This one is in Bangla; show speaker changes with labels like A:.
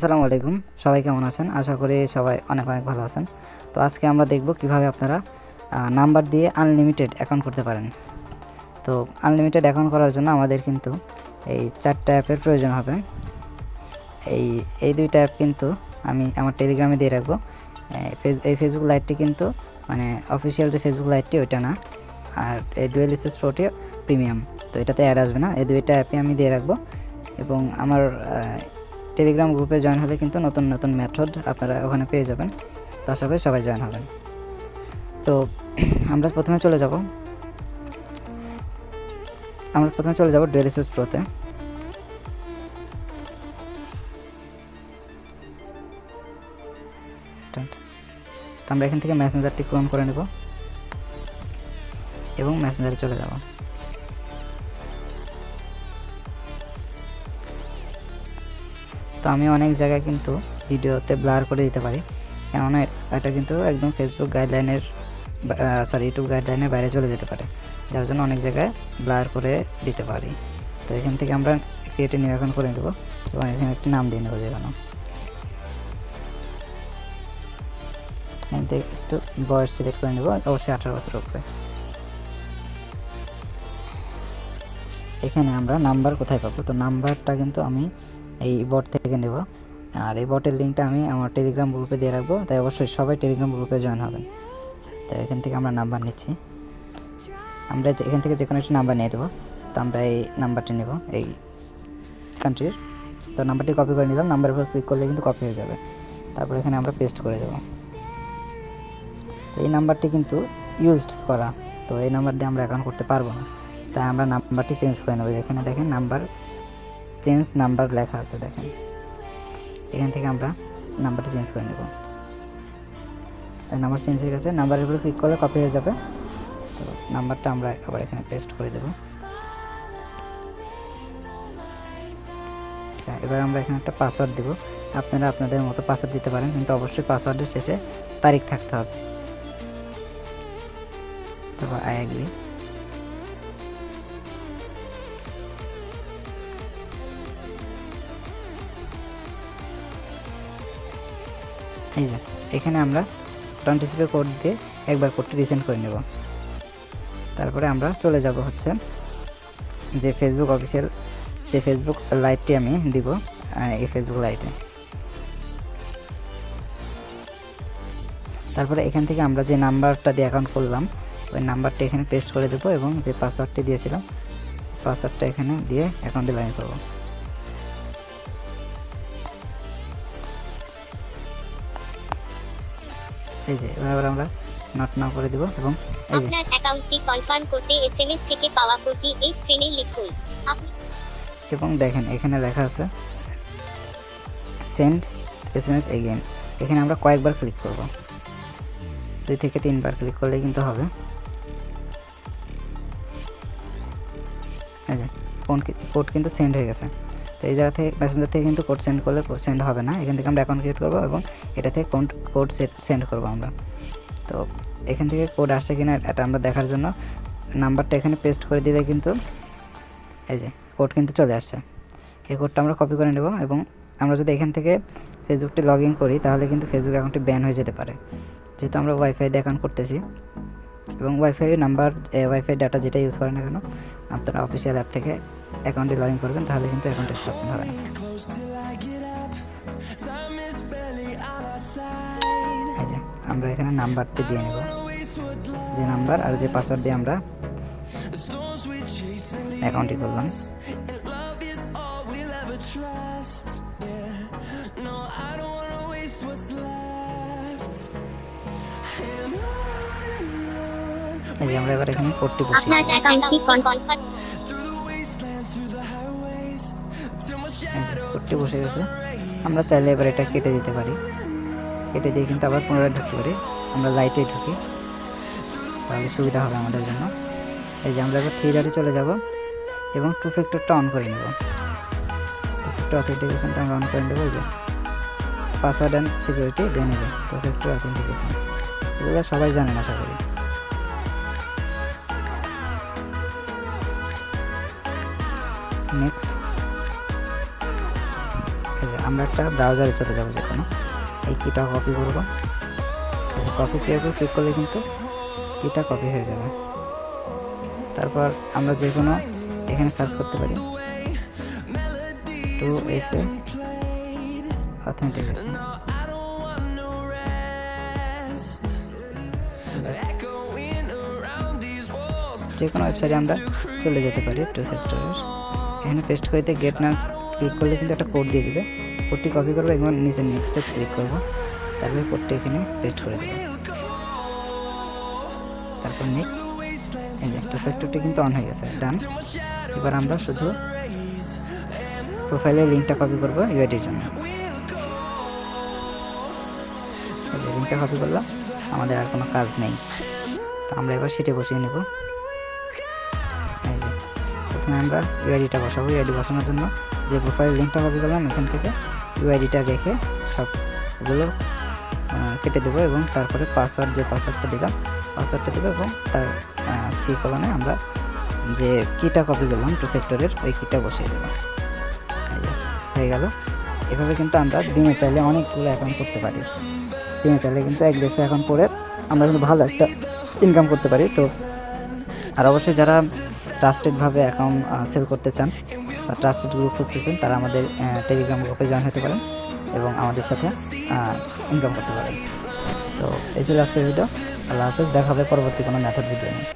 A: আসসালামু আলাইকুম। সবাই কেমন আছেন? আশা করি সবাই অনেক অনেক ভালো আছেন। তো আজকে আমরা দেখব কীভাবে আপনারা নাম্বার দিয়ে আনলিমিটেড অ্যাকাউন্ট করতে পারেন। তো আনলিমিটেড অ্যাকাউন্ট করার জন্য আমাদের কিন্তু এই চারটা অ্যাপের প্রয়োজন হবে। এই এই দুইটা অ্যাপ কিন্তু আমি আমার টেলিগ্রামে দিয়ে রাখব। এই ফেসবুক লাইটটি কিন্তু মানে অফিসিয়াল যে ফেসবুক লাইটটি ওইটা না। আর এই ডুয়েল স্পেস প্রোটি প্রিমিয়াম তো এটাতে অ্যাড আসবে না। এই দুইটা অ্যাপই আমি দিয়ে রাখব। এবং আমার টেলিগ্রাম গ্রুপে জয়েন হলে কিন্তু নতুন নতুন মেথড আপনারা ওখানে পেয়ে যাবেন। তো আশা করি সবাই জয়েন হবেন। তো আমরা প্রথমে চলে যাব। আমরা প্রথমে চলে যাব ডুয়েল স্পেস প্রোতে। আমরা এখান থেকে মেসেঞ্জারটি ক্লোন করে নেব। এবং মেসেঞ্জারে চলে যাব। তো আমি অনেক জায়গায় কিন্তু ভিডিওতে ব্লার করে দিতে পারি। কেননা এটা কিন্তু একদম ফেসবুক গাইডলাইনের সরি ইউটিউব গাইডলাইনের বাইরে চলে যেতে পারে। যার জন্য অনেক জায়গায় ব্লার করে দিতে পারি। তো এখান থেকে আমরা ক্রিয়েটে নির্বাচন করে নেব এবং এখানে একটি নাম দিয়ে নেব যে কোনো এখান থেকে একটু বয়স সিলেক্ট করে নেব, অবশ্যই আঠারো বছর উপরে। এখানে আমরা নাম্বার কোথায় পাবো? তো নাম্বারটা কিন্তু আমি এই বট থেকে নেব। আর এই বটের লিঙ্কটা আমি আমার টেলিগ্রাম গ্রুপে দিয়ে রাখব, তাই অবশ্যই সবাই টেলিগ্রাম গ্রুপে জয়েন হবেন। তো এখান থেকে আমরা নাম্বার নিচ্ছি। আমরা এখান থেকে যে কোনো একটি নাম্বার নিয়ে নেব। তো আমরা এই নাম্বারটি নেব, এই কান্ট্রির তো নাম্বারটি কপি করে নিলাম নাম্বারের উপর ক্লিক করলে কিন্তু কপি হয়ে যাবে। তারপর এখানে আমরা পেস্ট করে দেবো। তো এই নাম্বারটি কিন্তু ইউজড করা, তো এই নাম্বার দিয়ে আমরা অ্যাকাউন্ট করতে পারব না। তাই আমরা নাম্বারটি চেঞ্জ করে নেব। এখানে দেখেন নাম্বার চেঞ্জ নাম্বার লেখা আছে, দেখেন। এখান থেকে আমরা নাম্বারটা চেঞ্জ করে নেব। নাম্বার চেঞ্জ হয়ে গেছে নাম্বারের উপরে ক্লিক করলে কপি হয়ে যাবে। তো নাম্বারটা আমরা আবার এখানে পেস্ট করে দেব। আচ্ছা এবার আমরা এখানে একটা পাসওয়ার্ড দেব। আপনারা আপনাদের মতো পাসওয়ার্ড দিতে পারেন, কিন্তু অবশ্যই পাসওয়ার্ডের শেষে তারিখ থাকতে হবে। তারপর আই এগ্রি এই যে, এখানে আমরা টন্টিসিপে কোড দিয়ে একবার কোডটি রিসেন্ড করে নেব। তারপরে আমরা চলে যাব হচ্ছে যে ফেসবুক অফিসিয়াল যে ফেসবুক লাইটটি আমি দিব এই ফেসবুক লাইটে তারপরে এখান থেকে আমরা যে নাম্বারটা দিয়ে অ্যাকাউন্ট করলাম, ওই নাম্বারটা এখানে পেস্ট করে দেবো এবং যে পাসওয়ার্ডটি দিয়েছিলাম পাসওয়ার্ডটা এখানে দিয়ে অ্যাকাউন্টে লগ ইন করব এই যে এবার আমরা নট নাও করে দেবো এবং এই যে।
B: আপনার অ্যাকাউন্টটি কনফার্ম করতে এসএমএস থেকে পাওয়া কোডটি এই স্ক্রিনে লিখুন। আপনি
A: এবং দেখেন এখানে লেখা আছে send S M S again এখানে আমরা কয়েকবার ক্লিক করব। দুই থেকে তিনবার ক্লিক করলে কিন্তু হবে। কোড কিন্তু সেন্ড হয়ে গেছে। তো এই জায়গা থেকে মেসেঞ্জার থেকে কিন্তু কোড সেন্ড করলে সেন্ড হবে না। এখান থেকে আমরা অ্যাকাউন্ট ক্রিয়েট করব এবং এটা থেকে কোড কোড সেন্ড করব আমরা। তো এখান থেকে কোড আসছে কিনা এটা আমরা দেখার জন্য। নাম্বারটা এখানে পেস্ট করে দিলে কিন্তু এই যে কোড কিন্তু চলে আসছে। এই কোডটা আমরা কপি করে নেব এবং আমরা যদি এখান থেকে ফেসবুকটি লগ ইন করি, তাহলে কিন্তু ফেসবুক অ্যাকাউন্টটি ব্যান হয়ে যেতে পারে। যেহেতু আমরা ওয়াইফাই দিয়ে অ্যাকাউন্ট করতেছি। এবং ওয়াইফাই নাম্বার ওয়াইফাই ডাটা যেটা ইউজ করেন না কেন, আপনারা অফিসিয়াল অ্যাপ থেকে অ্যাকাউন্টে লগ ইন করবেন, তাহলে কিন্তু অ্যাকাউন্টে সাসপেন্ড হবে না। আমরা এখানে নাম্বারটি দিয়ে নেব। যে নাম্বার আর যে পাসওয়ার্ড দিয়ে আমরা অ্যাকাউন্টটি করলাম এই যে আমরা এবার এখানে কোডটি বসিয়ে
B: আপনার অ্যাকাউন্টটি কনফার্ম
A: কোডটি বসে গেছে। আমরা চাইলে এবার এটা কেটে দিতে পারি। কেটে দিয়ে কিন্তু আবার পুনরায় ঢুকতে পারি। আমরা লাইটে ঢুকি। তাহলে সুবিধা হবে আমাদের জন্য। এই যে আমরা এবার থ্রি চলে যাব এবং টু ফ্যাক্টরটা অন করে নেব। টু ফ্যাক্টর অথেন্টিকেশনটা আমরা অন করে নেব। এই যে পাসওয়ার্ড অ্যান্ড সিকিউরিটি দেন যে টু ফ্যাক্টর অথেন্টিকেশন এগুলো সবাই জানেন আশা করি নেক্সট আমরা একটা ব্রাউজারে চলে যাব যে কোনো এই কিটা কপি করব। কপি পেয়ে ক্লিক করলে কিন্তু কিটা কপি হয়ে যাবে। তারপর আমরা যে কোনো এখানে সার্চ করতে পারি। টু এফ এ অথেন্টিকেশন যে কোনো ওয়েবসাইটে আমরা চলে যেতে পারি টু ফ্যাক্টরের এখানে পেস্ট করতে গেট না ক্লিক করলে কিন্তু একটা কোড দিয়ে দেবে। কোডটি কপি করব এবং নিচে নেক্সটে ক্লিক করব। তারপরে কোডটি এখানে পেস্ট করে দেবো। তারপর নেক্সট এই যে টু ফ্যাক্টরটি কিন্তু অন হয়ে গেছে ডান এবার আমরা শুধু প্রোফাইলের লিঙ্কটা কপি করব ইউআইডির জন্য। লিঙ্কটা কপি করলাম, আমাদের আর কোনো কাজ নেই। তো আমরা এবার সিটে বসিয়ে নেব। প্রথমে আমরা ইউআইডিটা বসাবো ইউআইডি বসানোর জন্য যে প্রোফাইল লিঙ্কটা কপি করলাম, এখান থেকে ইউআইডিটা রেখে সবগুলো কেটে দেবো এবং তারপরে পাসওয়ার্ড যে পাসওয়ার্ডটা দিলাম পাসওয়ার্ডটা দেবো এবং তার সি কলনে আমরা যে কিটা কপি করলাম টু ফ্যাক্টরের ওই কিটা বসিয়ে দেবো। হয়ে গেল। এভাবে কিন্তু আমরা দিনে চাইলে অনেকগুলো অ্যাকাউন্ট করতে পারি। দিনে চাইলে কিন্তু এক দেশে অ্যাকাউন্ট করে আমরা কিন্তু ভালো একটা ইনকাম করতে পারি। তো আর অবশ্যই যারা ট্রাস্টেডভাবে অ্যাকাউন্ট সেল করতে চান, বা ট্রাস্টেড গ্রুপ চান তারা আমাদের টেলিগ্রাম গ্রুপে জয়েন হতে পারেন এবং আমাদের সাথে ইনকাম করতে পারেন। তো, এই ছিল আজকের ভিডিও আল্লাহ হাফেজ, দেখা হবে পরবর্তী কোনো মেথড ভিডিও নিয়ে।